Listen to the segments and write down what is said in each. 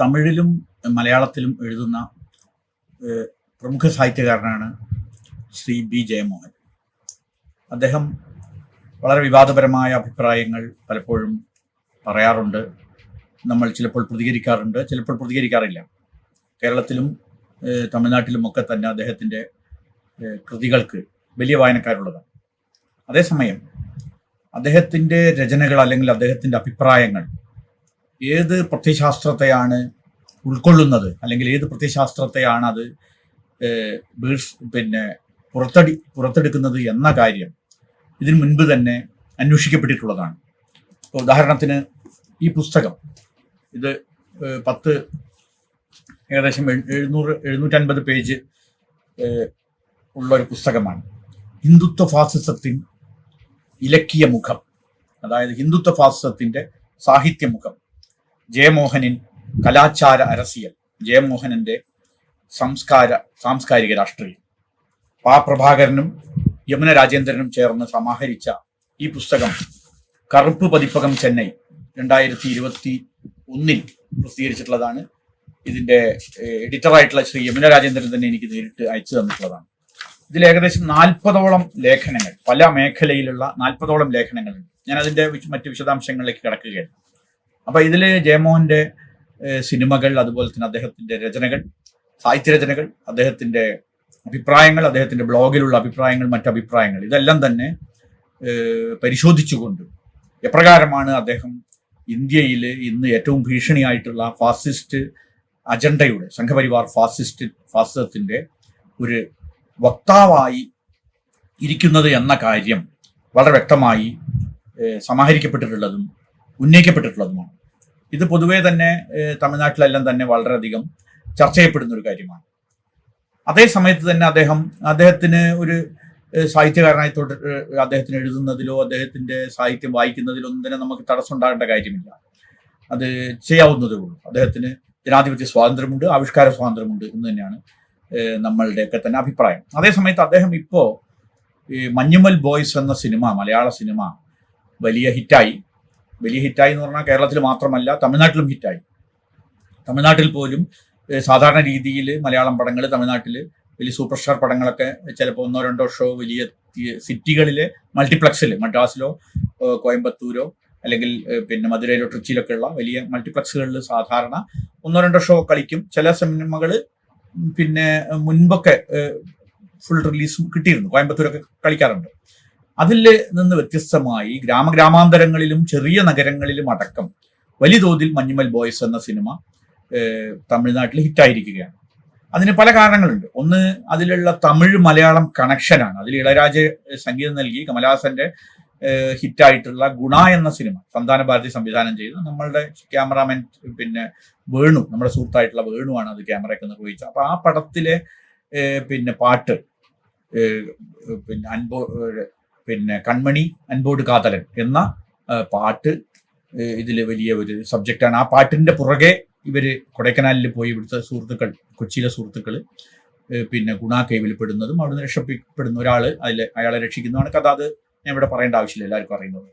തമിഴിലും മലയാളത്തിലും എഴുതുന്ന പ്രമുഖ സാഹിത്യകാരനാണ് ശ്രീ ബി ജയമോഹൻ. അദ്ദേഹം വളരെ വിവാദപരമായ അഭിപ്രായങ്ങൾ പലപ്പോഴും പറയാറുണ്ട്. നമ്മൾ ചിലപ്പോൾ പ്രതികരിക്കാറുണ്ട്. ചിലപ്പോൾ പ്രതികരിക്കാറില്ല. കേരളത്തിലും തമിഴ്നാട്ടിലും ഒക്കെ തന്നെ അദ്ദേഹത്തിന്റെ കൃതികൾക്ക് വലിയ വായനക്കാരുള്ളതാണ്. അതേസമയം അദ്ദേഹത്തിന്റെ രചനകൾ അല്ലെങ്കിൽ അദ്ദേഹത്തിന്റെ അഭിപ്രായങ്ങൾ ഏത് പ്രത്യശാസ്ത്രത്തെയാണ് ഉൾക്കൊള്ളുന്നത്? അല്ലെങ്കിൽ ഏത് പ്രത്യശാസ്ത്രത്തെയാണ് അത് പിന്നെ പുറത്തടി പുറത്തെടുക്കുന്നത് എന്ന കാര്യം ഇതിനു മുൻപ് തന്നെ അന്വേഷിക്കപ്പെട്ടിട്ടുള്ളതാണ്. ഇപ്പോൾ ഉദാഹരണത്തിന് ഈ പുസ്തകം ഇത് പത്ത് ഏകദേശം എഴ്- എഴുന്നൂറ് എഴുന്നൂറ്റൻപത് പേജ് ഉള്ള ഒരു പുസ്തകമാണ്. ഹിന്ദുത്വ ഫാസിസത്തിൻ ഇലക്കിയ മുഖം. അതായത് ഹിന്ദുത്വ ഫാസിസത്തിന്റെ സാഹിത്യമുഖം ജയമോഹനിൻ കലാചാര അരസിയൽ ജയമോഹനന്റെ സംസ്കാര സാംസ്കാരിക രാഷ്ട്രീയം. പാ. പ്രഭാകരനും യമുന രാജേന്ദ്രനും ചേർന്ന് സമാഹരിച്ച ഈ പുസ്തകം കറുപ്പ് പതിപ്പകം ചെന്നൈ രണ്ടായിരത്തി ഇരുപത്തി ഒന്നിൽ പ്രസിദ്ധീകരിച്ചിട്ടുള്ളതാണ് ഇതിന്റെ എഡിറ്ററായിട്ടുള്ള ശ്രീ യമുന രാജേന്ദ്രൻ തന്നെ എനിക്ക് നേരിട്ട് അയച്ചു തന്നിട്ടുള്ളതാണ്. ഇതിൽ ഏകദേശം നാൽപ്പതോളം ലേഖനങ്ങൾ പല മേഖലയിലുള്ള നാൽപ്പതോളം ലേഖനങ്ങളുണ്ട്. ഞാൻ അതിന്റെ മറ്റു വിശദാംശങ്ങളിലേക്ക് കിടക്കുകയാണ്. അപ്പൊ ഇതിൽ ജയമോഹന്റെ സിനിമകൾ അതുപോലെ തന്നെ അദ്ദേഹത്തിന്റെ രചനകൾ സാഹിത്യരചനകൾ അദ്ദേഹത്തിന്റെ അഭിപ്രായങ്ങൾ അദ്ദേഹത്തിന്റെ ബ്ലോഗിലുള്ള അഭിപ്രായങ്ങൾ മറ്റു അഭിപ്രായങ്ങൾ ഇതെല്ലാം തന്നെ പരിശോധിച്ചുകൊണ്ട് എപ്രകാരമാണ് അദ്ദേഹം ഇന്ത്യയിൽ ഇന്ന് ഏറ്റവും ഭീഷണിയായിട്ടുള്ള ഫാസിസ്റ്റ് അജണ്ടയുടെ സംഘപരിവാർ ഫാസിസ്റ്റ് ഫാസിസത്തിന്റെ ഒരു വക്താവായി ഇരിക്കുന്നത് എന്ന കാര്യം വളരെ വ്യക്തമായി സമാഹരിക്കപ്പെട്ടിട്ടുള്ളതും ഉന്നയിക്കപ്പെട്ടിട്ടുള്ളതുമാണ്. ഇത് പൊതുവേ തന്നെ തമിഴ്നാട്ടിലെല്ലാം തന്നെ വളരെയധികം ചർച്ച ചെയ്യപ്പെടുന്ന ഒരു കാര്യമാണ്. അതേ സമയത്ത് തന്നെ അദ്ദേഹം അദ്ദേഹത്തിന് ഒരു സാഹിത്യകാരനായി തുട അദ്ദേഹത്തിന് എഴുതുന്നതിലോ അദ്ദേഹത്തിന്റെ സാഹിത്യം വായിക്കുന്നതിലോ ഒന്നും തന്നെ നമുക്ക് തടസ്സം ഉണ്ടാകേണ്ട കാര്യമില്ല. അത് ചെയ്യാവുന്നതേ ഉള്ളൂ. അദ്ദേഹത്തിന് ജനാധിപത്യ സ്വാതന്ത്ര്യമുണ്ട് ആവിഷ്കാര സ്വാതന്ത്ര്യമുണ്ട് എന്ന് തന്നെയാണ് നമ്മളുടെയൊക്കെ തന്നെ അഭിപ്രായം. അതേസമയത്ത് അദ്ദേഹം ഇപ്പോ ഈ മഞ്ഞുമൽ ബോയ്സ് എന്ന സിനിമ മലയാള സിനിമ വലിയ ഹിറ്റായി. വലിയ ഹിറ്റായി എന്ന് പറഞ്ഞാൽ കേരളത്തിൽ മാത്രമല്ല തമിഴ്നാട്ടിലും ഹിറ്റായി. തമിഴ്നാട്ടിൽ പോലും സാധാരണ രീതിയിൽ മലയാളം പടങ്ങൾ തമിഴ്നാട്ടിൽ വലിയ സൂപ്പർ സ്റ്റാർ പടങ്ങളൊക്കെ ചിലപ്പോൾ ഒന്നോ രണ്ടോ ഷോ വലിയ സിറ്റികളിലെ മൾട്ടിപ്ലക്സിൽ മദ്രാസിലോ കോയമ്പത്തൂരോ അല്ലെങ്കിൽ പിന്നെ മധുരയിലോ ട്രിച്ചിയിലൊക്കെ ഉള്ള വലിയ മൾട്ടിപ്ലക്സുകളിൽ സാധാരണ ഒന്നോ രണ്ടോ ഷോ കളിക്കും. ചില സിനിമകൾ പിന്നെ മുൻപൊക്കെ ഫുൾ റിലീസും കിട്ടിയിരുന്നു. കോയമ്പത്തൂരൊക്കെ കളിക്കാറുണ്ട്. അതിൽ നിന്ന് വ്യത്യസ്തമായി ഗ്രാമഗ്രാമാന്തരങ്ങളിലും ചെറിയ നഗരങ്ങളിലും അടക്കം വലിയ തോതിൽ മഞ്ഞുമൽ ബോയ്സ് എന്ന സിനിമ തമിഴ്നാട്ടിൽ ഹിറ്റായിരിക്കുകയാണ്. അതിന് പല കാരണങ്ങളുണ്ട്. ഒന്ന് അതിലുള്ള തമിഴ് മലയാളം കണക്ഷനാണ്. അതിൽ ഇളരാജ സംഗീതം നൽകി കമലഹാസന്റെ ഹിറ്റായിട്ടുള്ള ഗുണ എന്ന സിനിമ സന്താന ഭാരതി സംവിധാനം ചെയ്ത് നമ്മളുടെ ക്യാമറാമാൻ പിന്നെ വേണു നമ്മുടെ സുഹൃത്തായിട്ടുള്ള വേണുവാണ് അത് ക്യാമറയൊക്കെ നിർവഹിച്ചത് അപ്പൊ ആ പടത്തിലെ പിന്നെ പാട്ട് പിന്നെ അൻപോ പിന്നെ കൺമണി അൻപോട് കാതലൻ എന്ന പാട്ട് ഇതിൽ വലിയ ഒരു സബ്ജക്റ്റാണ് ആ പാട്ടിന്റെ പുറകെ ഇവർ കൊടൈക്കനാലിൽ പോയി ഇവിടുത്തെ സുഹൃത്തുക്കൾ കൊച്ചിയിലെ സുഹൃത്തുക്കൾ പിന്നെ ഗുണ കേവിൽ പെടുന്നതും അവിടുന്ന് രക്ഷപ്പെടുന്ന ഒരാൾ അതിൽ അയാളെ രക്ഷിക്കുന്നതാണ് കഥ. അത് ഞാൻ ഇവിടെ പറയേണ്ട ആവശ്യമില്ല എല്ലാവർക്കും അറിയുന്നത്.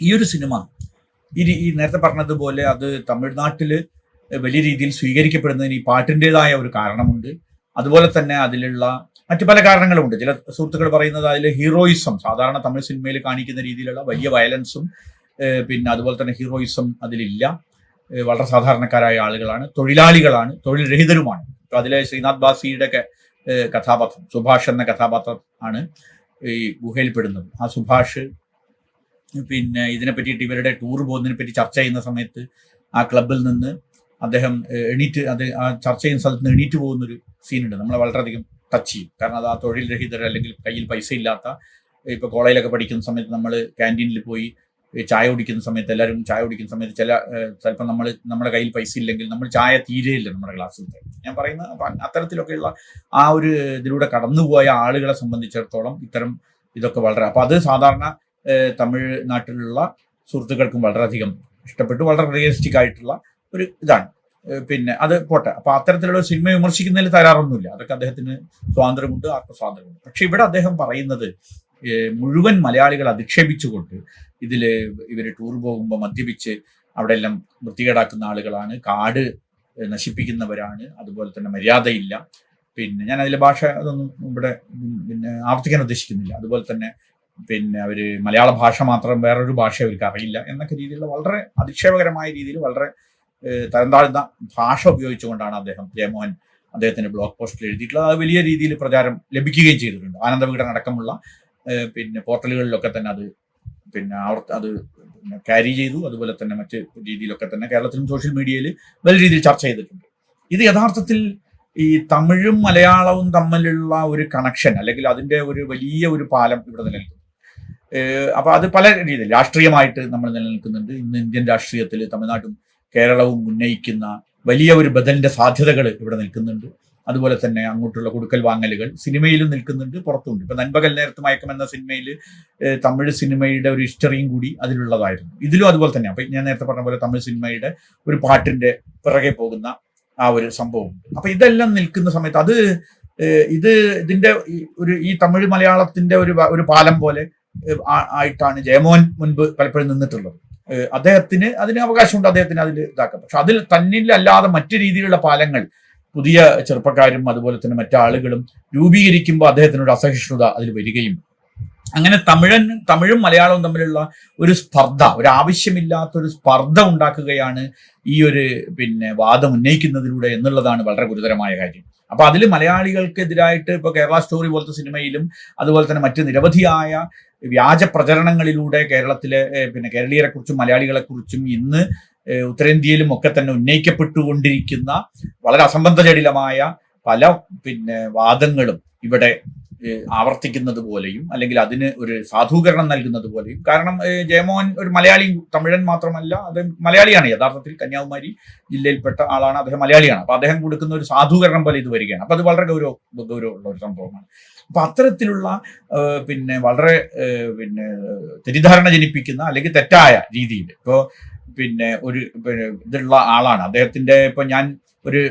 ഈ ഒരു സിനിമ ഈ ഈ നേരത്തെ പറഞ്ഞതുപോലെ അത് തമിഴ്നാട്ടിൽ വലിയ രീതിയിൽ സ്വീകരിക്കപ്പെടുന്നതിന് ഈ പാട്ടിന്റെതായ ഒരു കാരണമുണ്ട്. അതുപോലെ തന്നെ അതിലുള്ള മറ്റു പല കാരണങ്ങളുമുണ്ട്. ചില സുഹൃത്തുക്കൾ പറയുന്നത് അതിൽ ഹീറോയിസം സാധാരണ തമിഴ് സിനിമയിൽ കാണിക്കുന്ന രീതിയിലുള്ള വലിയ വയലൻസും പിന്നെ അതുപോലെ തന്നെ ഹീറോയിസം അതിലില്ല. വളരെ സാധാരണക്കാരായ ആളുകളാണ് തൊഴിലാളികളാണ് തൊഴിൽ രഹിതരുമാണ് അതിലെ ശ്രീനാഥ് ബാസിയുടെ കഥാപാത്രം സുഭാഷ് എന്ന കഥാപാത്രം ആണ് ഈ ഗുഹയിൽപ്പെടുന്നത്. ആ സുഭാഷ് പിന്നെ ഇതിനെ പറ്റിയിട്ട് ഇവരുടെ ടൂർ പോകുന്നതിനെ പറ്റി ചർച്ച ചെയ്യുന്ന സമയത്ത് ആ ക്ലബിൽ നിന്ന് അദ്ദേഹം എണീറ്റ് അത് ആ ചർച്ച ചെയ്യുന്ന സ്ഥലത്ത് നിന്ന് എണീറ്റ് പോകുന്നൊരു സീനുണ്ട്. നമ്മളെ വളരെയധികം ടച്ച് ചെയ്യും. കാരണം അത് ആ തൊഴിൽ രഹിതർ അല്ലെങ്കിൽ കയ്യിൽ പൈസ ഇല്ലാത്ത ഇപ്പൊ കോളേജിലൊക്കെ പഠിക്കുന്ന സമയത്ത് നമ്മൾ ക്യാന്റീനിൽ പോയി ചായ കുടിക്കുന്ന സമയത്ത് എല്ലാവരും ചായ കുടിക്കുന്ന സമയത്ത് ചില ചിലപ്പോൾ നമ്മൾ നമ്മുടെ കയ്യിൽ പൈസ ഇല്ലെങ്കിൽ നമ്മൾ ചായ തീരെയില്ല നമ്മുടെ ക്ലാസ്സിൽ ഞാൻ പറയുന്ന അത്തരത്തിലൊക്കെയുള്ള ആ ഒരു ഇതിലൂടെ കടന്നുപോയ ആളുകളെ സംബന്ധിച്ചിടത്തോളം ഇത്തരം ഇതൊക്കെ വളരെ അപ്പൊ അത് സാധാരണ തമിഴ്നാട്ടിലുള്ള സുഹൃത്തുക്കൾക്കും വളരെയധികം ഇഷ്ടപ്പെട്ടു വളരെ റിയലിസ്റ്റിക് ആയിട്ടുള്ള ഒരു ഇതാണ്. പിന്നെ അത് പോട്ടെ. അപ്പൊ അത്തരത്തിലുള്ള സിനിമ വിമർശിക്കുന്നതിൽ തരാറൊന്നുമില്ല അതൊക്കെ അദ്ദേഹത്തിന് സ്വാതന്ത്ര്യമുണ്ട് ആത്മസ്വാതന്ത്ര്യമുണ്ട് പക്ഷെ ഇവിടെ അദ്ദേഹം പറയുന്നത് മുഴുവൻ മലയാളികൾ അധിക്ഷേപിച്ചുകൊണ്ട് ഇതിൽ ഇവർ ടൂർ പോകുമ്പോൾ മദ്യപിച്ച് അവിടെ എല്ലാം വൃത്തികേടാക്കുന്ന ആളുകളാണ് കാട് നശിപ്പിക്കുന്നവരാണ് അതുപോലെ തന്നെ മര്യാദയില്ല. പിന്നെ ഞാൻ അതിലെ ഭാഷ അതൊന്നും ഇവിടെ പിന്നെ ആവർത്തിക്കാൻ ഉദ്ദേശിക്കുന്നില്ല. അതുപോലെ തന്നെ പിന്നെ അവർ മലയാള ഭാഷ മാത്രം വേറൊരു ഭാഷ അവർക്ക് അറിയില്ല എന്നൊക്കെ രീതിയിലുള്ള വളരെ അധിക്ഷേപകരമായ രീതിയിൽ വളരെ ഏഹ്, തരം ഭാഷ ഉപയോഗിച്ചുകൊണ്ടാണ് അദ്ദേഹം ജയമോഹൻ അദ്ദേഹത്തിന്റെ ബ്ലോഗ് പോസ്റ്റിൽ എഴുതിയിട്ടുള്ളത്. അത് വലിയ രീതിയിൽ പ്രചാരം ലഭിക്കുകയും ചെയ്തിട്ടുണ്ട്. ആനന്ദവികടൻ അടക്കമുള്ള പിന്നെ പോർട്ടലുകളിലൊക്കെ തന്നെ അത് പിന്നെ അവർ അത് ക്യാരി ചെയ്തു. അതുപോലെ തന്നെ മറ്റ് രീതിയിലൊക്കെ തന്നെ കേരളത്തിലും സോഷ്യൽ മീഡിയയിൽ വലിയ രീതിയിൽ ചർച്ച ചെയ്തിട്ടുണ്ട്. ഇത് യഥാർത്ഥത്തിൽ ഈ തമിഴും മലയാളവും തമ്മിലുള്ള ഒരു കണക്ഷൻ അല്ലെങ്കിൽ അതിന്റെ ഒരു വലിയ ഒരു പാലം ഇവിടെ നിലനിൽക്കുന്നു. അപ്പൊ അത് പല രീതിയിൽ രാഷ്ട്രീയമായിട്ട് നമ്മൾ നിലനിൽക്കുന്നുണ്ട്. ഇന്ന് ഇന്ത്യൻ രാഷ്ട്രീയത്തിൽ തമിഴ്നാട്ടും കേരളവും ഉന്നയിക്കുന്ന വലിയ ഒരു ബദലിന്റെ സാധ്യതകൾ ഇവിടെ നിൽക്കുന്നുണ്ട്. അതുപോലെ തന്നെ അങ്ങോട്ടുള്ള കൊടുക്കൽ വാങ്ങലുകൾ സിനിമയിലും നിൽക്കുന്നുണ്ട് പുറത്തുണ്ട് ഇപ്പൊ നൻപകൽ നേരത്തെ മയക്കം എന്ന സിനിമയിൽ തമിഴ് സിനിമയുടെ ഒരു ഹിസ്റ്ററിയും കൂടി അതിലുള്ളതായിരുന്നു. ഇതിലും അതുപോലെ തന്നെ അപ്പൊ ഞാൻ നേരത്തെ പറഞ്ഞ പോലെ തമിഴ് സിനിമയുടെ ഒരു പാട്ടിന്റെ പിറകെ പോകുന്ന ആ ഒരു സംഭവം അപ്പൊ ഇതെല്ലാം നിൽക്കുന്ന സമയത്ത് അത് ഇത് ഇതിന്റെ ഒരു ഈ തമിഴ് മലയാളത്തിന്റെ ഒരു ഒരു പാലം പോലെ ആയിട്ടാണ് ജയമോഹൻ മുൻപ് പലപ്പോഴും നിന്നിട്ടുള്ളത്. അദ്ദേഹത്തിന് അതിന് അവകാശമുണ്ട് അദ്ദേഹത്തിന് അതിൽ ഇതാക്കാം. പക്ഷെ അതിൽ തന്നിലല്ലാതെ മറ്റു രീതിയിലുള്ള പാലങ്ങൾ പുതിയ ചെറുപ്പക്കാരും അതുപോലെ തന്നെ മറ്റാളുകളും രൂപീകരിക്കുമ്പോൾ അദ്ദേഹത്തിനൊരു അസഹിഷ്ണുത അതിൽ വരികയും അങ്ങനെ തമിഴൻ തമിഴും മലയാളവും തമ്മിലുള്ള ഒരു സ്പർദ്ധ ഒരു ആവശ്യമില്ലാത്ത ഒരു സ്പർദ്ധ ഉണ്ടാക്കുകയാണ് ഈ ഒരു പിന്നെ വാദം ഉന്നയിക്കുന്നതിലൂടെ എന്നുള്ളതാണ് വളരെ ഗുരുതരമായ കാര്യം. അപ്പൊ അതിൽ മലയാളികൾക്കെതിരായിട്ട് ഇപ്പൊ കേരള സ്റ്റോറി പോലത്തെ സിനിമയിലും അതുപോലെ തന്നെ മറ്റ് നിരവധിയായ വ്യാജ പ്രചരണങ്ങളിലൂടെ കേരളത്തിലെ പിന്നെ കേരളീയരെ കുറിച്ചും മലയാളികളെ കുറിച്ചും ഇന്ന് ഉത്തരേന്ത്യയിലും ഒക്കെ തന്നെ ഉന്നയിക്കപ്പെട്ടുകൊണ്ടിരിക്കുന്ന വളരെ അസംബന്ധജടിലമായ പല പിന്നെ വാദങ്ങളും ഇവിടെ ആവർത്തിക്കുന്നത് പോലെയും അല്ലെങ്കിൽ അതിന് ഒരു സാധൂകരണം നൽകുന്നത് പോലെയും. കാരണം ജയമോഹൻ ഒരു മലയാളി തമിഴൻ മാത്രമല്ല അത് മലയാളിയാണ്. യഥാർത്ഥത്തിൽ കന്യാകുമാരി ജില്ലയിൽപ്പെട്ട ആളാണ് അദ്ദേഹം മലയാളിയാണ്. അപ്പൊ അദ്ദേഹം കൊടുക്കുന്ന ഒരു സാധൂകരണം പോലെ ഇത് വരികയാണ്. അപ്പൊ അത് വളരെ ഗൗരവ ഗൗരവമുള്ള ഒരു സംഭവമാണ്. അപ്പൊ അത്തരത്തിലുള്ള പിന്നെ വളരെ പിന്നെ തെറ്റിദ്ധാരണ ജനിപ്പിക്കുന്ന അല്ലെങ്കിൽ തെറ്റായ രീതിയിൽ ഇപ്പോ പിന്നെ ഒരു ഇതുള്ള ആളാണ്. അദ്ദേഹത്തിന്റെ ഇപ്പൊ ഞാൻ ഒരു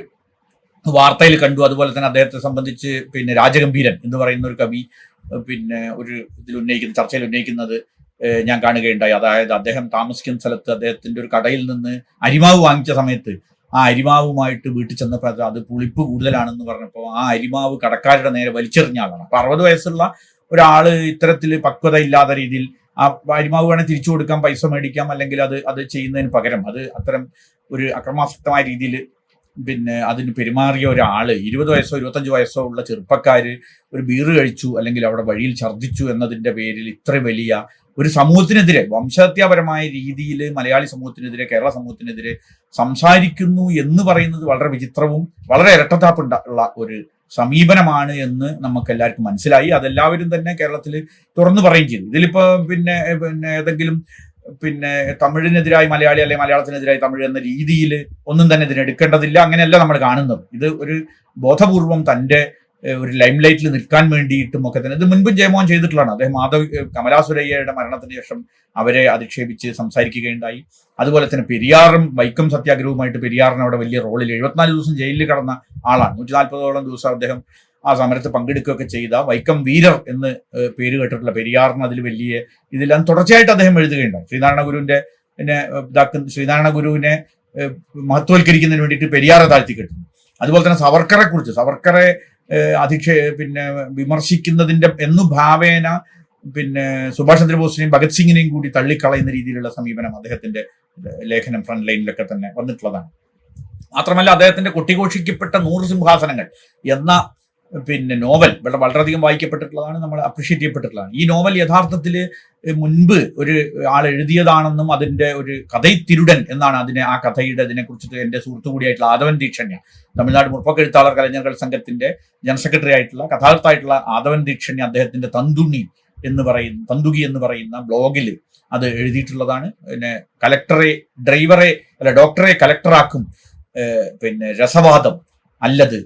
വാർത്തയിൽ കണ്ടു. അതുപോലെ തന്നെ അദ്ദേഹത്തെ സംബന്ധിച്ച് പിന്നെ രാജഗംഭീരൻ എന്ന് പറയുന്ന ഒരു കവി പിന്നെ ഒരു ഇതിൽ ഉന്നയിക്കുന്ന ചർച്ചയിൽ ഉന്നയിക്കുന്നത് ഞാൻ കാണുകയുണ്ടായി. അതായത് അദ്ദേഹം താമസിക്കുന്ന സ്ഥലത്ത് അദ്ദേഹത്തിന്റെ ഒരു കടയിൽ നിന്ന് അരിമാവ് വാങ്ങിച്ച സമയത്ത് ആ അരിമാവുമായിട്ട് വീട്ടിൽ ചെന്നപ്പോൾ അത് പുളിപ്പ് കൂടുതലാണെന്ന് പറഞ്ഞപ്പോൾ ആ അരിമാവ് കടക്കാരുടെ നേരെ വലിച്ചെറിഞ്ഞ ആളാണ്. അപ്പൊ അറുപത് വയസ്സുള്ള ഒരാൾ ഇത്തരത്തിൽ പക്വത ഇല്ലാത്ത രീതിയിൽ ആ അരിമാവ് വേണേൽ തിരിച്ചു കൊടുക്കാം പൈസ മേടിക്കാം അല്ലെങ്കിൽ അത് അത് ചെയ്യുന്നതിന് പകരം അത് അത്തരം ഒരു അക്രമാസക്തമായ രീതിയിൽ പിന്നെ അതിന് പെരുമാറിയ ഒരാൾ ഇരുപത് വയസ്സോ ഇരുപത്തഞ്ച് വയസ്സോ ഉള്ള ചെറുപ്പക്കാര് ഒരു ബീറ് കഴിച്ചു അല്ലെങ്കിൽ അവിടെ വഴിയിൽ ഛർദ്ദിച്ചു എന്നതിന്റെ പേരിൽ ഇത്ര വലിയ ഒരു സമൂഹത്തിനെതിരെ വംശഹത്യാപരമായ രീതിയിൽ മലയാളി സമൂഹത്തിനെതിരെ കേരള സമൂഹത്തിനെതിരെ സംസാരിക്കുന്നു എന്ന് പറയുന്നത് വളരെ വിചിത്രവും വളരെ ഇരട്ടത്താപ്പ് ഉള്ള ഒരു സമീപനമാണ് എന്ന് നമുക്ക് എല്ലാവർക്കും മനസ്സിലായി. അതെല്ലാവരും തന്നെ കേരളത്തിൽ തുറന്നു പറയുകയും ചെയ്തു. ഇതിലിപ്പോ പിന്നെ പിന്നെ ഏതെങ്കിലും പിന്നെ തമിഴിനെതിരായി മലയാളി അല്ലെങ്കിൽ മലയാളത്തിനെതിരായി തമിഴ് എന്ന രീതിയിൽ ഒന്നും തന്നെ ഇതിനെ എടുക്കേണ്ടതില്ല. അങ്ങനെയല്ല നമ്മൾ കാണുന്നത്. ഇത് ഒരു ബോധപൂർവം തന്റെ ഒരു ലൈംലൈറ്റിൽ നിൽക്കാൻ വേണ്ടിയിട്ടും ഒക്കെ തന്നെ. ഇത് മുൻപും ജയമോഹൻ ചെയ്തിട്ടുള്ളതാണ്. അദ്ദേഹം മാധവ് കമലാസുരയ്യയുടെ കമലാ മരണത്തിന് ശേഷം അവരെ അധിക്ഷേപിച്ച് സംസാരിക്കുകയുണ്ടായി. അതുപോലെ തന്നെ പെരിയാറും വൈക്കം സത്യാഗ്രഹവുമായിട്ട് പെരിയാറിന് അവിടെ വലിയ റോളിൽ എഴുപത്തിനാല് ദിവസം ജയിലിൽ കടന്ന ആളാണ്. നൂറ്റി നാൽപ്പതോളം ദിവസം അദ്ദേഹം ആ സമരത്ത് പങ്കെടുക്കുകയൊക്കെ ചെയ്ത വൈക്കം വീരർ എന്ന് പേര് കേട്ടിട്ടുള്ള പെരിയാറിന് അതിൽ വലിയ ഇതെല്ലാം തുടർച്ചയായിട്ട് അദ്ദേഹം എഴുതുകയുണ്ടായി. ശ്രീനാരായണ ഗുരുവിന്റെ പിന്നെ ഇതാക്കുന്ന ശ്രീനാരായണ ഗുരുവിനെ മഹത്വവൽക്കരിക്കുന്നതിന് വേണ്ടിയിട്ട് പെരിയാറെ താഴ്ത്തി കെട്ടുന്നു. അതുപോലെ തന്നെ സവർക്കറെ കുറിച്ച് സവർക്കറെ അധിക്ഷേ പിന്നെ വിമർശിക്കുന്നതിന്റെ എന്നു ഭാവേന പിന്നെ സുഭാഷ് ചന്ദ്രബോസിനെയും ഭഗത് സിംഗിനെയും കൂടി തള്ളിക്കളയുന്ന രീതിയിലുള്ള സമീപനം അദ്ദേഹത്തിന്റെ ലേഖനം ഫ്രണ്ട് ലൈനിലൊക്കെ തന്നെ വന്നിട്ടുള്ളതാണ്. മാത്രമല്ല അദ്ദേഹത്തിന്റെ കൊട്ടിഘോഷിക്കപ്പെട്ട നൂറ് സിംഹാസനങ്ങൾ എന്ന പിന്നെ നോവൽ വളരെ വളരെയധികം വായിക്കപ്പെട്ടിട്ടുള്ളതാണ് നമ്മൾ അപ്രീഷിയേറ്റ് ചെയ്യപ്പെട്ടിട്ടുള്ളതാണ്. ഈ നോവൽ യഥാർത്ഥത്തിൽ മുൻപ് ഒരു ആൾ എഴുതിയതാണെന്നും അതിന്റെ ഒരു കഥയിത്തിരുടൻ എന്നാണ് അതിനെ ആ കഥയുടെ ഇതിനെ കുറിച്ചിട്ട് എന്റെ സുഹൃത്തു കൂടിയായിട്ടുള്ള ആദവൻ ദീക്ഷണ്യ തമിഴ്നാട് മുറപ്പക്കെഴുത്താളർ കലഞ്ഞകൾ സംഘത്തിന്റെ ജനറൽ സെക്രട്ടറി ആയിട്ടുള്ള കഥാകൃത്തായിട്ടുള്ള ആദവൻ ദീക്ഷണ്യ അദ്ദേഹത്തിന്റെ തന്തുണി എന്ന് പറയുന്ന തന്തുകി എന്ന് പറയുന്ന ബ്ലോഗിൽ അത് എഴുതിയിട്ടുള്ളതാണ്. പിന്നെ കലക്ടറെ ഡ്രൈവറെ അല്ല ഡോക്ടറെ കലക്ടറാക്കും പിന്നെ രസവാദം അല്ലത്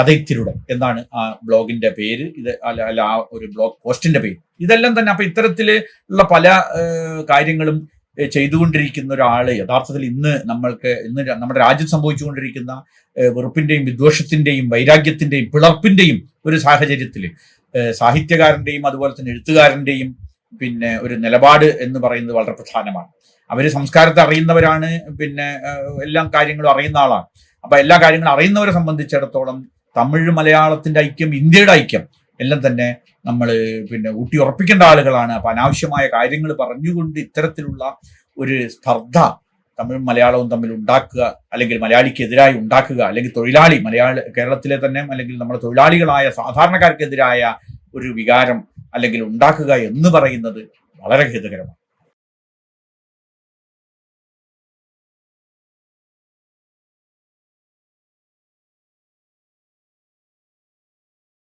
കഥയിത്തിരുടൻ എന്നാണ് ആ ബ്ലോഗിന്റെ പേര്. ഇത് അല്ല ആ ഒരു ബ്ലോഗ് പോസ്റ്റിന്റെ പേര്. ഇതെല്ലാം തന്നെ അപ്പൊ ഇത്തരത്തിൽ ഉള്ള പല കാര്യങ്ങളും ചെയ്തുകൊണ്ടിരിക്കുന്ന ഒരാൾ യഥാർത്ഥത്തിൽ ഇന്ന് നമ്മൾക്ക് ഇന്ന് നമ്മുടെ രാജ്യത്ത് സംഭവിച്ചുകൊണ്ടിരിക്കുന്ന വെറുപ്പിന്റെയും വിദ്വേഷത്തിന്റെയും വൈരാഗ്യത്തിന്റെയും പിളർപ്പിന്റെയും ഒരു സാഹചര്യത്തിൽ സാഹിത്യകാരന്റെയും അതുപോലെ തന്നെ എഴുത്തുകാരന്റെയും പിന്നെ ഒരു നിലപാട് എന്ന് പറയുന്നത് വളരെ പ്രധാനമാണ്. അവർ സംസ്കാരത്തെ അറിയുന്നവരാണ് പിന്നെ എല്ലാ കാര്യങ്ങളും അറിയുന്ന ആളാണ്. അപ്പൊ എല്ലാ കാര്യങ്ങളും അറിയുന്നവരെ സംബന്ധിച്ചിടത്തോളം തമിഴ് മലയാളത്തിന്റെ ഐക്യം ഇന്ത്യയുടെ ഐക്യം എല്ലാം തന്നെ നമ്മൾ പിന്നെ ഊട്ടി ഉറപ്പിക്കേണ്ട ആളുകളാണ്. അപ്പൊ അനാവശ്യമായ കാര്യങ്ങൾ പറഞ്ഞുകൊണ്ട് ഇത്തരത്തിലുള്ള ഒരു സ്പർദ്ധ തമിഴും മലയാളവും തമ്മിൽ ഉണ്ടാക്കുക അല്ലെങ്കിൽ മലയാളിക്കെതിരായി ഉണ്ടാക്കുക അല്ലെങ്കിൽ തൊഴിലാളി മലയാളി കേരളത്തിലെ തന്നെ അല്ലെങ്കിൽ നമ്മുടെ തൊഴിലാളികളായ സാധാരണക്കാർക്കെതിരായ ഒരു വികാരം അല്ലെങ്കിൽ ഉണ്ടാക്കുക എന്ന് പറയുന്നത് വളരെ ഖേദകരമാണ്.